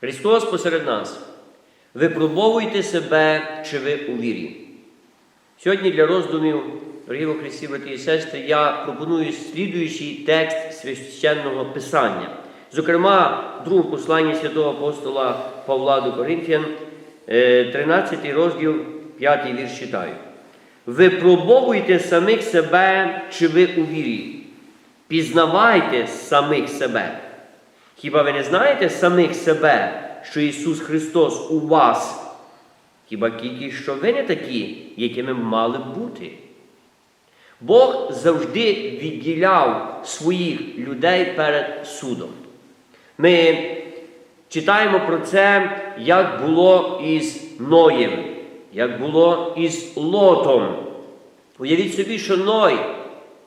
Христос посеред нас. Випробовуйте себе, чи ви у вірі. Сьогодні для роздумів, дорогі Христі, брати і сестри, я пропоную слідуючий текст священного Писання. Зокрема, в другому посланні святого апостола Павла до Коринфян, е, 13 розділ, 5 вірш читаю. Випробовуйте самих себе, чи ви у вірі. Пізнавайте самих себе. Хіба ви не знаєте самих себе, що Ісус Христос у вас? Хіба тільки що ви не такі, якими мали б бути? Бог завжди відділяв своїх людей перед судом. Ми читаємо про це, як було із Ноєм, як було із Лотом. Уявіть собі, що Ной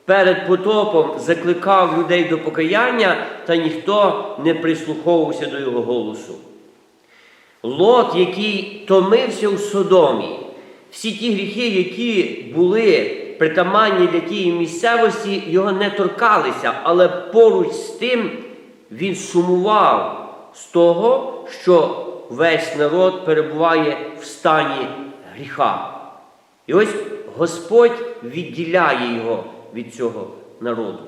перед потопом закликав людей до покаяння, та ніхто не прислуховувався до його голосу. Лот, який томився у Содомі, всі ті гріхи, які були притаманні для тієї місцевості, його не торкалися, але поруч з тим він сумував з того, що весь народ перебуває в стані гріха. І ось Господь відділяє його від цього народу.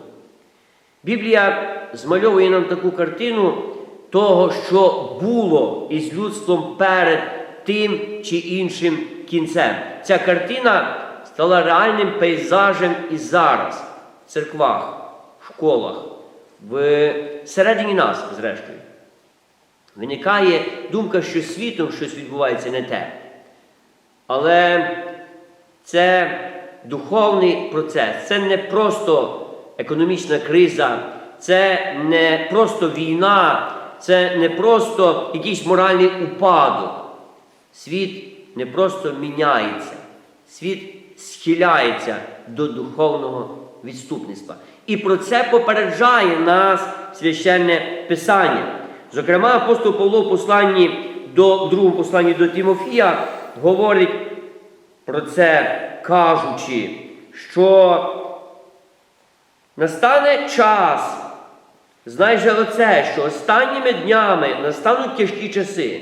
Біблія змальовує нам таку картину того, що було із людством перед тим чи іншим кінцем. Ця картина стала реальним пейзажем і зараз в церквах, в школах, в середині нас, зрештою. Виникає думка, що світом щось відбувається не те. Але це духовний процес, це не просто економічна криза, це не просто війна, це не просто якийсь моральний упадок. Світ не просто міняється, світ схиляється до духовного відступництва. І про це попереджає нас священне Писання. Зокрема, апостол Павло в посланні до в другому посланні до Тимофія говорить про це, кажучи, що настане час, знай оце, що останніми днями настануть тяжкі часи.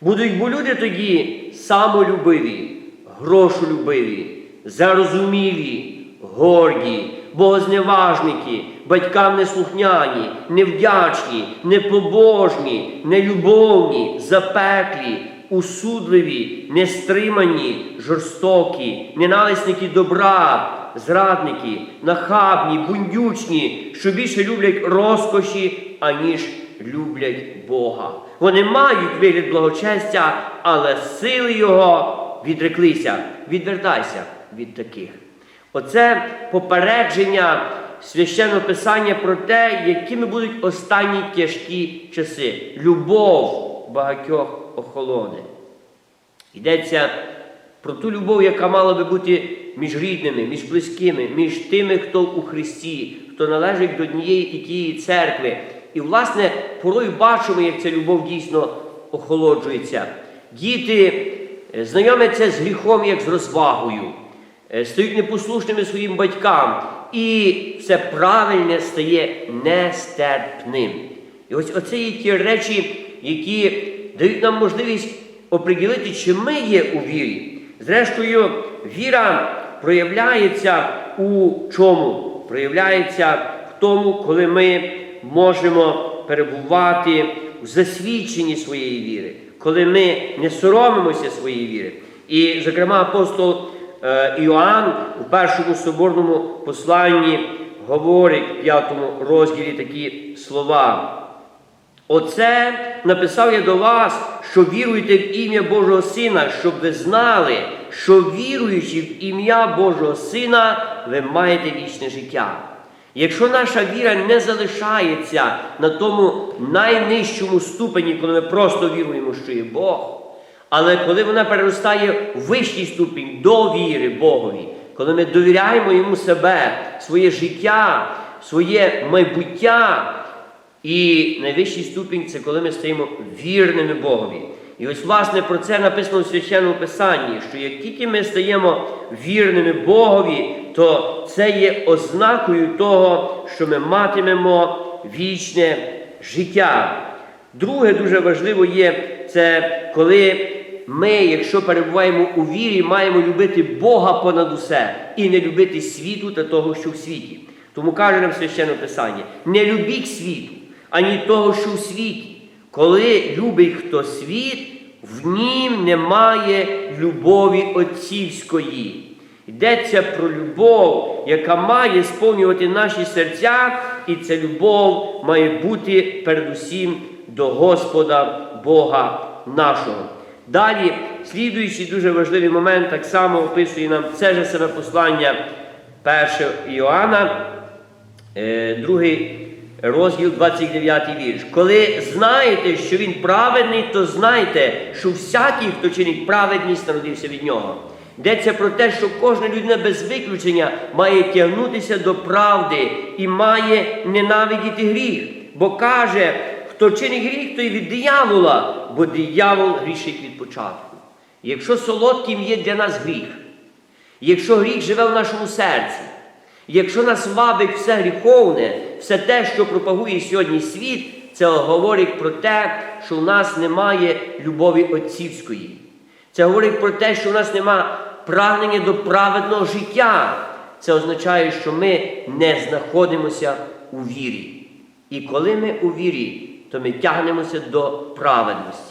Будуть бо люди тоді самолюбиві, грошолюбиві, зарозумілі, горді, богозневажники, батькам неслухняні, невдячні, непобожні, нелюбовні, запеклі, усудливі, нестримані, жорстокі, ненависники добра, зрадники, нахабні, бундючні, що більше люблять розкоші, аніж люблять Бога. Вони мають вигляд благочестя, але сили Його відреклися. Відвертайся від таких. Оце попередження священного писання про те, якими будуть останні тяжкі часи. Любов багатьох охолоне. Йдеться про ту любов, яка мала би бути між рідними, між близькими, між тими, хто у Христі, хто належить до однієї і тієї церкви. І, власне, порою бачимо, як ця любов дійсно охолоджується. Діти е, знайомляться з гріхом, як з розвагою, е, стають непослушними своїм батькам, і все правильне стає нестерпним. І ось оце є ті речі, які дають нам можливість оприділити, чи ми є у вірі. Зрештою, віра проявляється у чому? Проявляється в тому, коли ми можемо перебувати в засвідченні своєї віри, коли ми не соромимося своєї віри. І, зокрема, апостол е, Іоанн у першому соборному посланні говорить в п'ятому розділі такі слова. Оце написав я до вас, що віруєте в ім'я Божого Сина, щоб ви знали, що віруючи в ім'я Божого Сина, ви маєте вічне життя. Якщо наша віра не залишається на тому найнижчому ступені, коли ми просто віруємо, що є Бог, але коли вона переростає в вищий ступінь до віри Богові, коли ми довіряємо Йому себе, своє життя, своє майбуття, і найвищий ступінь це коли ми стаємо вірними Богові. І ось, власне, про це написано у священному Писанні, що як тільки ми стаємо вірними Богові, то це є ознакою того, що ми матимемо вічне життя. Друге дуже важливо є це коли ми, якщо перебуваємо у вірі, маємо любити Бога понад усе і не любити світу та того, що в світі. Тому каже нам священне Писання: не любіть світу, ані того, що в світі. Коли любить хто світ, в нім немає любові отцівської. Йдеться про любов, яка має сповнювати наші серця, і ця любов має бути передусім до Господа Бога нашого. Далі, слідуючий дуже важливий момент, так само описує нам це же саме послання 1 Іоанна, е, другий розділ 29 вірш. Коли знаєте, що він праведний, то знайте, що всякий, хто чинить праведність, народився від нього. Йдеться про те, що кожна людина без виключення має тягнутися до правди і має ненавидіти гріх. Бо каже, хто чинить гріх, той від диявола, бо диявол грішить від початку. Якщо солодким є для нас гріх, якщо гріх живе в нашому серці, якщо нас вабить все гріховне, все те, що пропагує сьогодні світ, це говорить про те, що в нас немає любові отцівської. Це говорить про те, що в нас немає прагнення до праведного життя. Це означає, що ми не знаходимося у вірі. І коли ми у вірі, то ми тягнемося до праведності.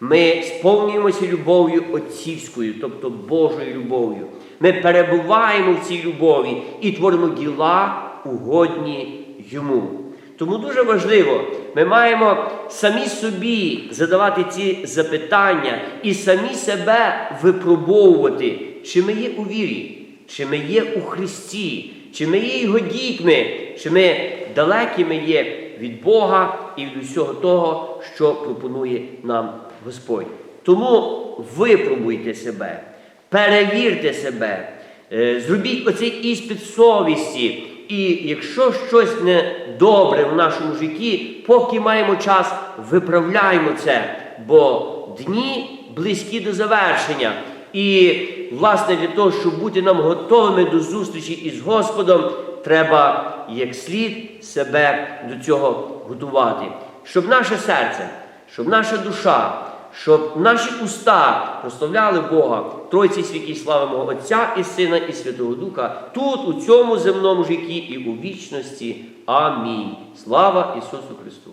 Ми сповнюємося любов'ю отцівською, тобто Божою любов'ю. Ми перебуваємо в цій любові і творимо діла угодні йому. Тому дуже важливо, ми маємо самі собі задавати ці запитання і самі себе випробовувати, чи ми є у вірі, чи ми є у Христі, чи ми є Його дітьми, чи ми далекими є від Бога і від усього того, що пропонує нам Господь. Тому випробуйте себе, перевірте себе, е, зробіть оцей іспит совісті. І якщо щось не добре в нашому житті, поки маємо час, виправляємо це, бо дні близькі до завершення. І, власне, для того, щоб бути нам готовими до зустрічі із Господом, треба як слід себе до цього готувати. Щоб наше серце, щоб наша душа, щоб наші уста прославляли Бога, Тройці святі мого Отця і Сина, і Святого Духа, тут, у цьому земному житті і у вічності. Амінь. Слава Ісусу Христу!